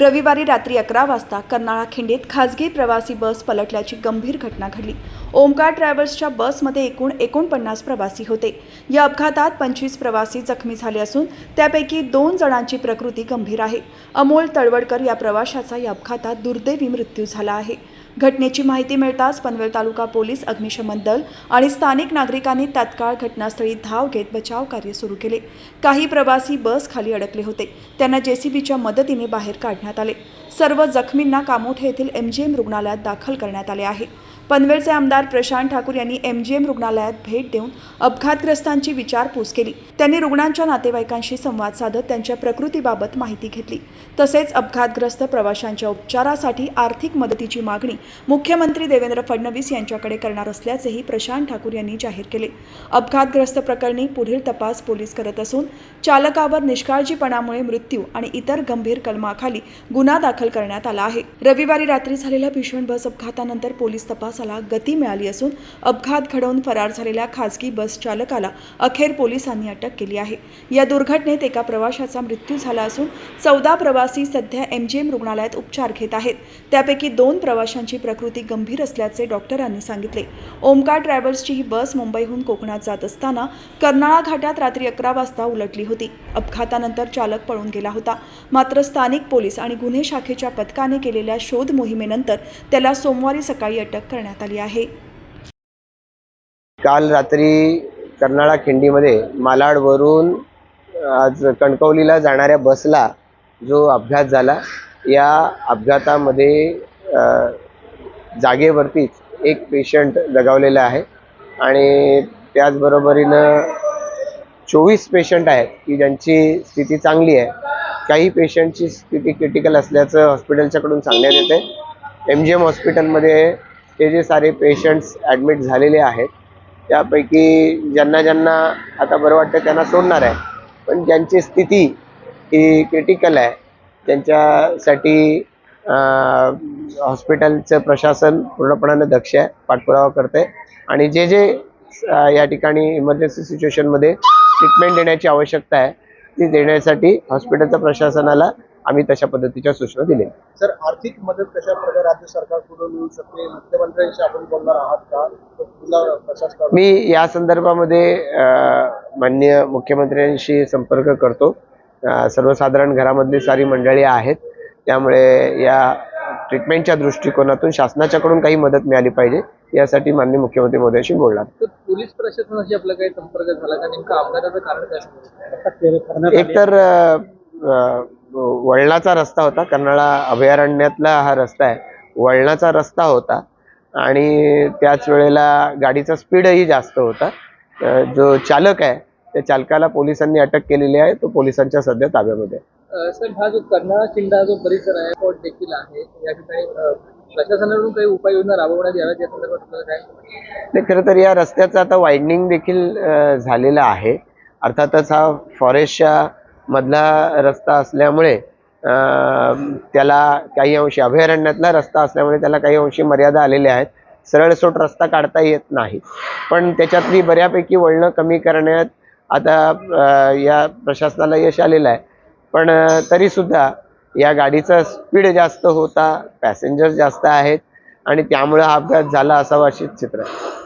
रविवारी रात्री अकरा वाजता कर्नाळा खिंडीत खासगी प्रवासी बस पलटल्याची गंभीर घटना घडली. ओमकार ट्रॅव्हल्सच्या बसमध्ये एकूण एकोणपन्नास प्रवासी होते. या अपघातात पंचवीस प्रवासी जखमी झाले असून त्यापैकी दोन जणांची प्रकृती गंभीर आहे. अमोल तळवडकर या प्रवाशाचा या अपघातात दुर्दैवी मृत्यू झाला आहे. घटनेची माहिती मिळताच पनवेल तालुका पोलीस अग्निशमन दल आणि स्थानिक नागरिकांनी तात्काळ घटनास्थळी धाव घेत बचाव कार्य सुरू केले. काही प्रवासी बस खाली अडकले होते. त्यांना जेसीबीच्या मदतीने बाहेर काढण्यात आले. सर्व जखमींना कामोठे येथील एमजीएम रुग्णालयात दाखल करण्यात आले आहे. पनवेलचे आमदार प्रशांत ठाकूर यांनी एम जी एम रुग्णालयात भेट देऊन अपघातग्रस्तांची विचारपूस केली. त्यांनी रुग्णांच्या नातेवाईकांशी संवाद साधत त्यांच्या प्रकृतीबाबत माहिती घेतली. तसेच अपघातग्रस्त प्रवाशांच्या उपचारासाठी आर्थिक मदतीची मागणी मुख्यमंत्री देवेंद्र फडणवीस यांच्याकडे करणार असल्याचेही प्रशांत ठाकूर यांनी जाहीर केले. अपघातग्रस्त प्रकरणी पुढील तपास पोलीस करत असून चालकावर निष्काळजीपणामुळे मृत्यू आणि इतर गंभीर कलमाखाली गुन्हा दाखल करण्यात आला आहे. रविवारी रात्री झालेल्या भीषण बस अपघातानंतर पोलीस तपास प्रवासाला गती मिळाली असून अपघात घडवून फरार झालेल्या खासगी बस चालकाला अखेर पोलिसांनी अटक केली आहे. या दुर्घटनेत एका प्रवाशाचा मृत्यू झाला असून चौदा प्रवासी सध्या एमजीएम रुग्णालयात उपचार घेत आहेत. त्यापैकी दोन प्रवाशांची प्रकृती गंभीर असल्याचे डॉक्टरांनी सांगितले. ओमकार ट्रॅव्हल्सची ही बस मुंबईहून कोकणात जात असताना कर्नाळा घाटात रात्री अकरा वाजता उलटली होती. अपघातानंतर चालक पळून गेला होता. मात्र स्थानिक पोलीस आणि गुन्हे शाखेच्या पथकाने केलेल्या शोध मोहिमेनंतर त्याला सोमवारी सकाळी अटक करण्यात आली आहे. काल रात्री कर्नाळा खिंडीमध्ये मालाडवरून आज कणकवलीला जाणाऱ्या बसला जो अपघात झाला या अपघातामध्ये जागेवरतीच एक पेशंट दगावलेला आहे आणि त्याचबरोबरीनं चोवीस पेशंट आहेत की ज्यांची स्थिती चांगली आहे. काही पेशंटची स्थिती क्रिटिकल असल्याचं हॉस्पिटलच्याकडून सांगण्यात येते एम जी एम हॉस्पिटलमध्ये ते जे सारे पेशंट्स ॲडमिट झालेले आहेत त्यापैकी ज्यांना ज्यांना आता बरं वाटतं त्यांना सोडणार आहे. पण ज्यांची स्थिती ही क्रिटिकल आहे त्यांच्यासाठी हॉस्पिटलचं प्रशासन पूर्णपणानं दक्ष आहे पाठपुरावा करते आणि जे जे या ठिकाणी इमर्जन्सी सिच्युएशनमध्ये ट्रीटमेंट देण्याची आवश्यकता आहे ती देण्यासाठी हॉस्पिटलच्या प्रशासनाला आम्ही तशा पद्धतीच्या सूचना दिल्या सर आर्थिक मदत कशा प्रकारे राज्य सरकारकडून मिळू शकते? मुख्यमंत्र्यांशी आपण बोलणार आहात का? मी या संदर्भामध्ये अ, माननीय मुख्यमंत्र्यांशी संपर्क करतो. सर्वसाधारण घरामधली सारी मंडळी आहेत. त्यामुळे या ट्रीटमेंटच्या दृष्टिकोनातून शासनाच्याकडून काही मदत मिळाली पाहिजे यासाठी माननीय मुख्यमंत्री मोदयांशी बोलणार पोलीस प्रशासनाशी आपला काही संपर्क झाला का? नेमका अपघाताचं कारण काय? एकतर वळणाचा रस्ता होता. कर्नाळा अभयारण्यातला हा रस्ता आहे. वळणाचा रस्ता होता. आणि त्याच वेळेला गाडीचा स्पीडही जास्त होता. जो चालक आहे त्या चालकाला पोलिसांनी अटक केलेली आहे. तो पोलिसांच्या सध्या ताब्यामध्ये सर हा जो कर्नाळा किल्ला जो परिसर आहे तो देखील आहे. या ठिकाणी प्रशासनाकडून काही उपाययोजना राबवण्यात याव्यात या संदर्भात काय नाही खरं तर या रस्त्याचं आता वायंडिंग देखील झालेलं आहे. अर्थातच हा फॉरेस्टच्या मधला रस्ता असल्यामुळे त्याला काही अंशी अभयारण्यातला रस्ता असल्यामुळे त्याला काही अंशी मर्यादा आलेल्या आहेत. सरळसोट रस्ता काढता येत नाही. पण त्याच्यातली बऱ्यापैकी वळणं कमी करण्यात आता या प्रशासनाला यश आलेलं आहे. पण तरीसुद्धा या गाडीचा स्पीड जास्त होता पॅसेंजर जास्त आहेत आणि त्यामुळे हा अपघात झाला असावा अशीच चित्र. आहे